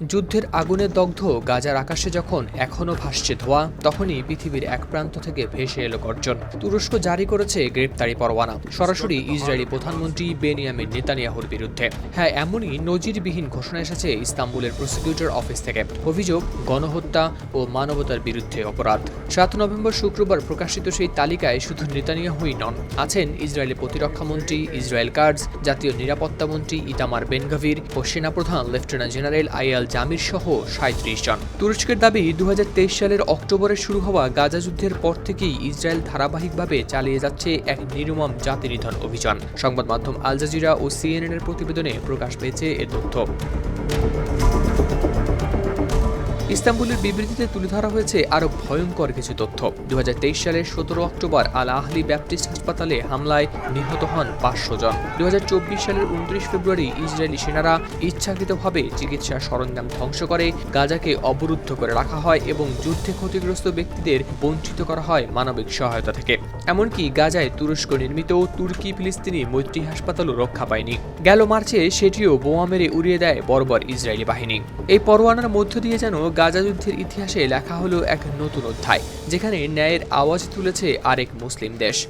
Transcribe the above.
যুদ্ধের আগুনে দগ্ধ গাজার আকাশে যখন এখনও ভাসছে ধোঁয়া, তখনই পৃথিবীর এক প্রান্ত থেকে ভেসে এলো গর্জন। তুরস্ক জারি করেছে গ্রেপ্তারি পরোয়ানা, সরাসরি ইসরায়েলি প্রধানমন্ত্রী বেনিয়ামিন নেতানিয়াহুর বিরুদ্ধে। হ্যাঁ এমনই নজিরবিহীন ঘোষণা এসেছে ইস্তাম্বুলের প্রসিকিউটর অফিস থেকে। অভিযোগ, গণহত্যা ও মানবতার বিরুদ্ধে অপরাধ। সাত নভেম্বর শুক্রবার প্রকাশিত সেই তালিকায় শুধু নেতানিয়াহুই নন, আছেন ইসরায়েলি প্রতিরক্ষামন্ত্রী ইসরায়েল কার্ডস জাতীয় নিরাপত্তা মন্ত্রী ইতামার বেনগাভির ও সেনাপ্রধান লেফটেন্যান্ট জেনারেল জামির সহ সাঁত্রিশ জন। তুরস্কের দাবি দু হাজার তেইশ সালের অক্টোবরে শুরু হওয়া গাজা যুদ্ধের পর থেকেই ইসরায়েল ধারাবাহিকভাবে চালিয়ে যাচ্ছে এক নির্মম জাতি নিধন অভিযান। সংবাদ মাধ্যম আল জাজিরা ও সিএনএনের প্রতিবেদনে প্রকাশ পেয়েছে এ তথ্য। ইস্তাম্বুলের বিবৃতিতে তুলে ধরা হয়েছে আরও ভয়ঙ্কর কিছু তথ্য। দু হাজার তেইশ সালের সতেরো অক্টোবর আল আহলি ব্যাপটিস্ট হাসপাতালে হামলায় নিহত হন পাঁচশো জন। দুই হাজার চব্বিশ সালের উনত্রিশ ফেব্রুয়ারি ইসরায়েলি সেনারা ইচ্ছাকৃতভাবে চিকিৎসা সরঞ্জাম ধ্বংস করে গাজাকে অবরুদ্ধ করে রাখা হয় এবং যুদ্ধে ক্ষতিগ্রস্ত ব্যক্তিদের বঞ্চিত করা হয় মানবিক সহায়তা থেকে। এমনকি গাজায় তুরস্ক নির্মিত তুর্কি ফিলিস্তিনি মৈত্রী হাসপাতালও রক্ষা পায়নি। গেল মার্চে সেটিও বোমা মেরে উড়িয়ে দেয় বর্বর ইসরায়েলি বাহিনী। এই পরোয়ানার মধ্য দিয়ে যেন গাজা যুদ্ধের ইতিহাসে লেখা হলো এক নতুন অধ্যায়, যেখানে ন্যায়ের আওয়াজ তুলেছে আরেক মুসলিম দেশ।